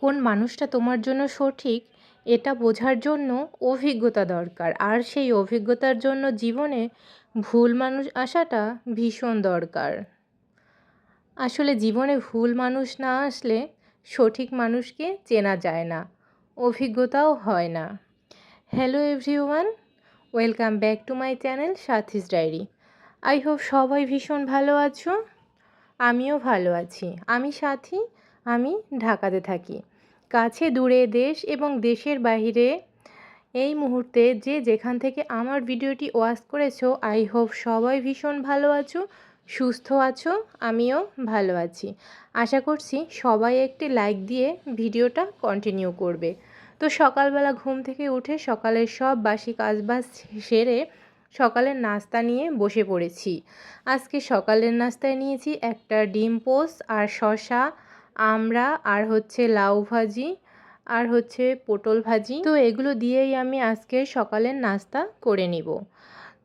কোন মানুষটা তোমার জন্য সঠিক, এটা বোঝার জন্য অভিজ্ঞতা দরকার। আর সেই অভিজ্ঞতার জন্য জীবনে ভুল মানুষ আসাটা ভীষণ দরকার। আসলে জীবনে ভুল মানুষ না আসলে সঠিক মানুষকে চেনা যায় না, অভিজ্ঞতাও হয় না। Hello everyone, welcome back to my channel Sathi's diary. I hope সবাই ভীষণ ভালো আছো, আমিও ভালো আছি। আমি সাথী আমি ঢাকাতে থাকি। কাছে দূরে দেশ এবং দেশের বাহিরে এই মুহূর্তে যে যেখান থেকে আমার ভিডিওটি ওয়াচ করেছ আই হোপ সবাই ভীষণ ভালো আছো, সুস্থ আছো, আমিও ভালো আছি। আশা করছি সবাই একটি লাইক দিয়ে ভিডিওটা কন্টিনিউ করবে। তো সকালবেলা ঘুম থেকে উঠে সকালের সব বাসি কাজবাজ সেরে সকালের নাস্তা নিয়ে বসে পড়েছি। আজকে সকালের নাস্তায় নিয়েছি একটা ডিম পোস্ট আর শশা আমড়া আর হচ্ছে লাউ ভাজি, আর হচ্ছে পটল ভাজি। তো এগুলো দিয়েই আমি আজকে সকালের নাস্তা করে নিব।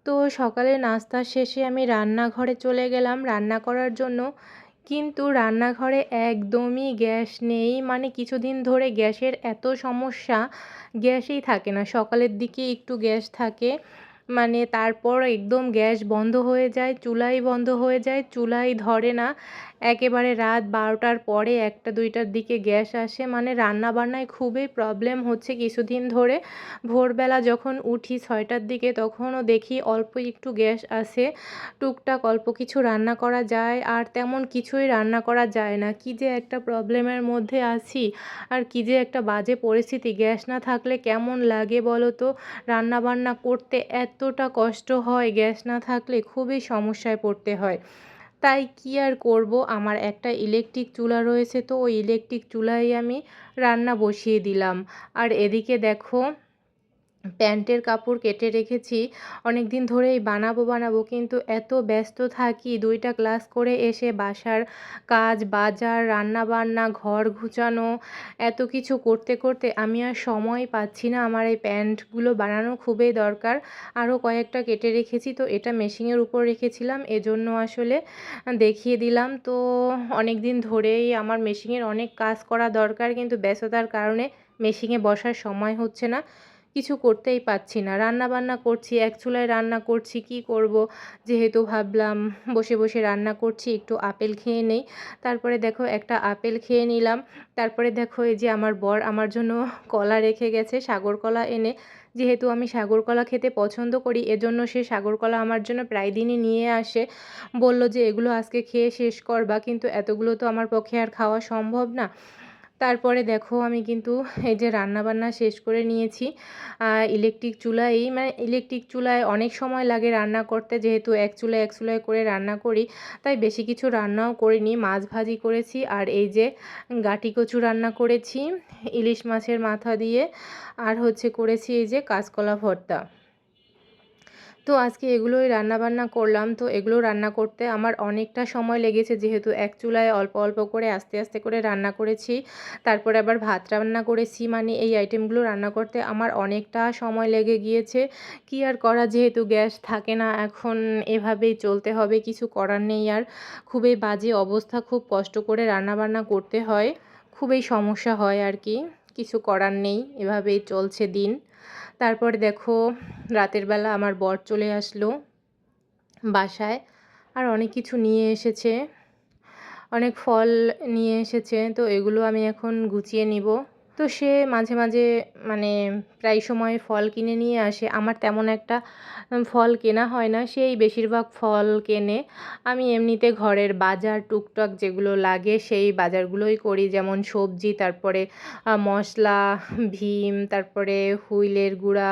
তো সকালের নাস্তা শেষে আমি রান্নাঘরে চলে গেলাম রান্না করার জন্য। কিন্তু রান্নাঘরে একদমই গ্যাস নেই। মানে কিছুদিন ধরে গ্যাসের এত সমস্যা, গ্যাসই থাকে না। সকালের দিকে একটু গ্যাস থাকে। মানে তারপর একদম গ্যাস বন্ধ হয়ে যায়, চুলাই বন্ধ হয়ে যায়, চুলাই ধরে না। একেবারে রাত বারোটার পরে একটা দুইটার দিকে গ্যাস আসে। মানে রান্না বান্নায় খুবই প্রবলেম হচ্ছে কিছুদিন ধরে। ভোরবেলা যখন উঠি ছয়টার দিকে তখনও দেখি অল্প একটু গ্যাস আসে টুকটাক অল্প কিছু রান্না করা যায় আর তেমন কিছুই রান্না করা যায় না। কি যে একটা প্রবলেমের মধ্যে আছি আর কি যে একটা বাজে পরিস্থিতি। গ্যাস না থাকলে কেমন লাগে বলো তো? রান্না বান্না করতে এতটা কষ্ট হয়, গ্যাস না থাকলে খুবই সমস্যায় পড়তে হয়। তাই কি আর করব? আমার একটা ইলেকট্রিক চুলা রয়েছে তো ওই ইলেকট্রিক চুলায় আমি রান্না বসিয়ে দিলাম। আর এদিকে দেখো প্যান্টের কাপড় কেটে রেখেছি। অনেক দিন ধরেই বানাবো বানাবো, কিন্তু এত ব্যস্ত থাকি, দুইটা ক্লাস করে এসে বাসার কাজ, বাজার রান্না বান্না ঘর ঘুচানো এত কিছু করতে করতে আমি আর সময় পাচ্ছি না। আমার এই প্যান্টগুলো বানানো খুবই দরকার। আরও কয়েকটা কেটে রেখেছি, তো এটা মেশিনের উপর রেখেছিলাম, এজন্য আসলে দেখিয়ে দিলাম। তো অনেক দিন ধরেই আমার মেশিনের অনেক কাজ করা দরকার, কিন্তু ব্যস্ততার কারণে মেশিনে বসার সময় হচ্ছে না। কিছু করতেই পারছি না। রান্না বান্না করছি, এক চুলায় রান্না করছি, কি করব? যেহেতু ভাবলাম বসে বসে রান্না করছি, একটু আপেল খেয়ে নেই। তারপরে দেখো একটা আপেল খেয়ে নিলাম। তারপরে দেখো এই যে আমার বর আমার জন্য কলা রেখে গেছে, সাগর কলা এনে। যেহেতু আমি সাগর কলা খেতে পছন্দ করি, এজন্য সে সাগর কলা আমার জন্য প্রায় দিনই নিয়ে আসে। বলল যে এগুলো আজকে খেয়ে শেষ করবা, কিন্তু এতগুলো তো আমার পক্ষে আর খাওয়া সম্ভব না। তারপরে দেখো আমি কিন্তু এই যে রান্নাবান্না শেষ করে নিয়েছি। ইলেকট্রিক চুলায় মানে ইলেকট্রিক চুলায় অনেক সময় লাগে রান্না করতে, যেহেতু এক চুলায় এক চুলায় করে রান্না করি, তাই বেশি কিছু রান্নাও করিনি, মাছ ভাজি করেছি, আর এই যে গাটি কচু রান্না করেছি, ইলিশ মাছের মাথা দিয়ে, আর হচ্ছে করেছি এই যে কাঁচকলা ভর্তা। তো আজকে এগুলোই রান্নাবান্না করলাম। তো এগুলো রান্না করতে আমার অনেকটা সময় লেগেছে যেহেতু এক চুলায় অল্প অল্প করে আস্তে আস্তে করে রান্না করেছি। তারপরে আবার ভাত রান্না করেছি। মানে এই আইটেমগুলো রান্না করতে আমার অনেকটা সময় লেগে গিয়েছে। কি আর করা যেহেতু গ্যাস থাকে না, এখন এভাবেই চলতে হবে, কিছু করার নেই আর। খুবই বাজে অবস্থা, খুব কষ্ট করে রান্নাবান্না করতে হয়। খুবই সমস্যা হয় আর কি। কিছু করার নেই, এভাবেই চলছে দিন। তারপরে দেখো, রাতের বেলা আমার বর চলে আসলো বাসায় আর অনেক কিছু নিয়ে এসেছে। অনেক ফল নিয়ে এসেছে, তো এগুলো আমি এখন গুছিয়ে নিব। তো সে মাঝে মাঝে মানে প্রায় সময় ফল কিনে নিয়ে আসে। আমার তেমন একটা ফল কেনা হয় না। সেই বেশিরভাগ ফল কেনে। আমি এমনিতে ঘরের বাজার, টুকটাক যেগুলো লাগে সেই বাজারগুলোই করি। যেমন সবজি, তারপরে মশলা, ভীম, তারপরে হুইলের গুঁড়া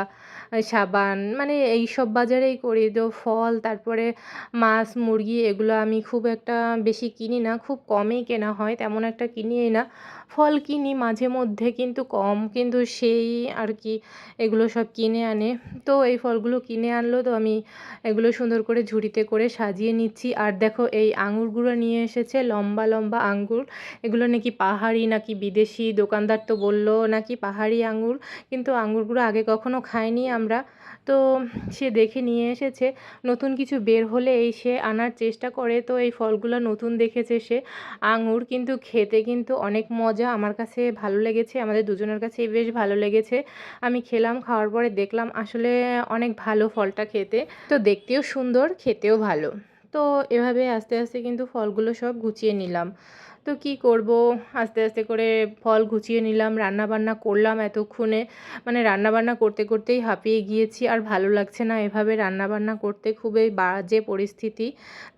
সাবান মানে এই সব বাজারেই করি। তো ফল, তারপরে মাছ, মুরগি এগুলো আমি খুব একটা বেশি কিনি না। খুব কমই কেনা হয়, তেমন একটা কিনিই না। ফল কিনি মাঝে মধ্যে কিন্তু কম কিন্তু সেই আর কি এগুলো সব কিনে আনে। তো এই ফলগুলো কিনে আনলো তো আমি এগুলো সুন্দর করে ঝুড়িতে করে সাজিয়ে নিচ্ছি। আর দেখো এই আঙুরগুলো নিয়ে এসেছে, লম্বা লম্বা আঙ্গুর এগুলো নাকি পাহাড়ি নাকি বিদেশি, দোকানদার তো বলল নাকি পাহাড়ি আঙুর। কিন্তু আঙুরগুলো আগে কখনো খাইনি আমরা। তো সে দেখে নিয়ে এসেছে। নতুন কিছু বের হলে এই সে আনার চেষ্টা করে। তো এই ফলগুলো নতুন দেখেছে সে। আঙুর কিন্তু খেতে কিন্তু অনেক মজা। আমার কাছে ভালো লেগেছে। আমাদের দুজনের কাছেই বেশ ভালো লেগেছে। আমি খেলাম, খাওয়ার পরে দেখলাম আসলে অনেক ভালো ফলটা খেতে। তো দেখতেও সুন্দর, খেতেও ভালো। তো এভাবে আস্তে আস্তে কিন্তু ফলগুলো সব গুছিয়ে নিলাম। তো কি করব? আস্তে আস্তে করে ফল গুছিয়ে নিলাম রান্না বান্না করলাম এতক্ষণে। মানে রান্না বান্না করতে, করতেই হাঁপিয়ে গিয়েছি, আর ভালো লাগছে না এভাবে রান্না বান্না করতে। খুবই বাজে পরিস্থিতি।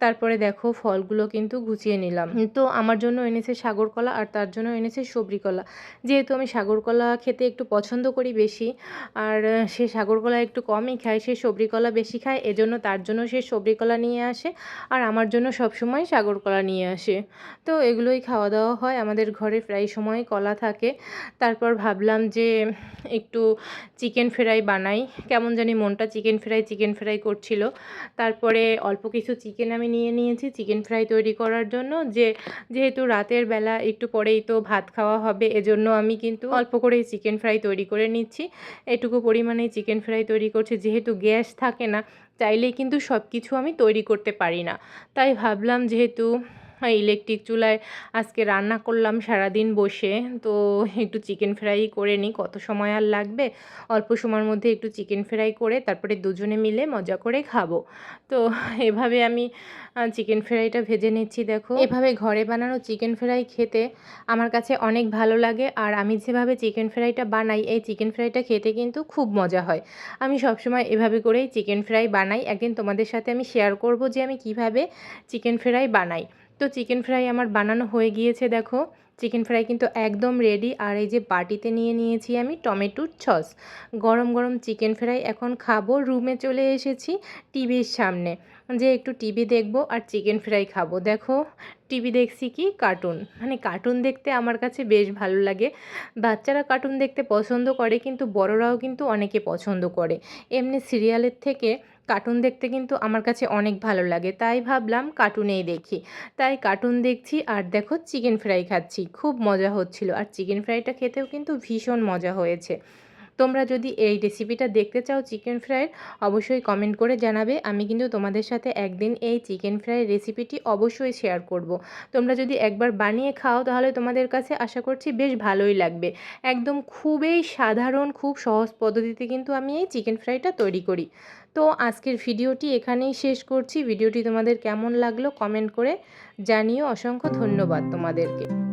তারপরে দেখো ফলগুলো কিন্তু গুছিয়ে নিলাম। তো আমার জন্য এনেছে সাগর কলা আর তার জন্য এনেছে সবরি কলা যেহেতু আমি সাগর কলা খেতে একটু পছন্দ করি বেশি, আর সে সাগর কলা একটু কমই খায়, সে সবরি কলা বেশি খায়, এজন্য তার জন্য সে সবরি কলা নিয়ে আসে, আর আমার জন্য সবসময় সাগর কলা নিয়ে আসে। তো এগুলোই খাওয়া দাওয়া হয়। আমাদের ঘরে প্রায় সময় কলা থাকে। তারপর ভাবলাম যে একটু চিকেন ফ্রাই বানাই। কেমন জানি মনটা চিকেন ফ্রাই চিকেন ফ্রাই করছিল। তারপরে অল্প কিছু চিকেন আমি নিয়ে নিয়েছি চিকেন ফ্রাই তৈরি করার জন্য। যে, যেহেতু রাতের বেলা একটু পরেই তো ভাত খাওয়া হবে, এজন্য আমি কিন্তু অল্প করেই চিকেন ফ্রাই তৈরি করে নিচ্ছি। এটুকু পরিমাণে চিকেন ফ্রাই তৈরি করছি। যেহেতু গ্যাস থাকে না, চাইলেই কিন্তু সব কিছু আমি তৈরি করতে পারি না। তাই ভাবলাম যেহেতু ইলেকট্রিক চুলায় আজকে রান্না করলাম সারাদিন বসে। তো একটু চিকেন ফ্রাই করে নিই, কত সময় আর লাগবে? অল্প সময়ের মধ্যে একটু চিকেন ফ্রাই করে তারপরে দুজনে মিলে মজা করে খাব। তো এভাবে আমি চিকেন ফ্রাইটা ভেজে নিচ্ছি, দেখো। এভাবে ঘরে বানানো চিকেন ফ্রাই খেতে আমার কাছে অনেক ভালো লাগে। আর আমি যেভাবে চিকেন ফ্রাইটা বানাই, এই চিকেন ফ্রাইটা খেতে কিন্তু খুব মজা হয়। আমি সবসময় এভাবে করেই চিকেন ফ্রাই বানাই। একদিন তোমাদের সাথে আমি শেয়ার করব যে আমি কীভাবে চিকেন ফ্রাই বানাই। তো চিকেন ফ্রাই আমার বানানো হয়ে গিয়েছে, দেখো। চিকেন ফ্রাই কিন্তু একদম রেডি আর এই যে বাটিতে নিয়ে নিয়েছি আমি টমেটোর সস। গরম গরম চিকেন ফ্রাই এখন খাব, রুমে চলে এসেছি টিভির সামনে। যে একটু টিভি দেখব আর চিকেন ফ্রাই খাব। দেখো, টিভি দেখছি কি? কার্টুন। মানে কার্টুন দেখতে আমার কাছে বেশ ভালো লাগে। বাচ্চারা কার্টুন দেখতে পছন্দ করে, কিন্তু বড়রাও কিন্তু অনেকে পছন্দ করে। এমনি সিরিয়ালের থেকে কার্টুন দেখতে কিন্তু আমার কাছে অনেক ভালো লাগে। তাই ভাবলাম কার্টুনেই দেখি। তাই কার্টুন দেখছি আর দেখো চিকেন ফ্রাই খাচ্ছি। খুব মজা হচ্ছিল। আর চিকেন ফ্রাইটা খেতেও কিন্তু ভীষণ মজা হয়েছে। তোমরা যদি এই রেসিপিটা দেখতে চাও চিকেন ফ্রাইয়ের অবশ্যই কমেন্ট করে জানাবে। আমি কিন্তু তোমাদের সাথে একদিন এই চিকেন ফ্রাইয়ের রেসিপিটি অবশ্যই শেয়ার করব। তোমরা যদি একবার বানিয়ে খাও, তাহলে তোমাদের কাছে আশা করছি বেশ ভালোই লাগবে। একদম খুবই সাধারণ, খুব সহজ পদ্ধতিতে কিন্তু আমি এই চিকেন ফ্রাইটা তৈরি করি। তো আজকের ভিডিওটি এখানেই শেষ করছি। ভিডিওটি তোমাদের কেমন লাগল কমেন্ট করে জানিও। অসংখ্য ধন্যবাদ তোমাদেরকে।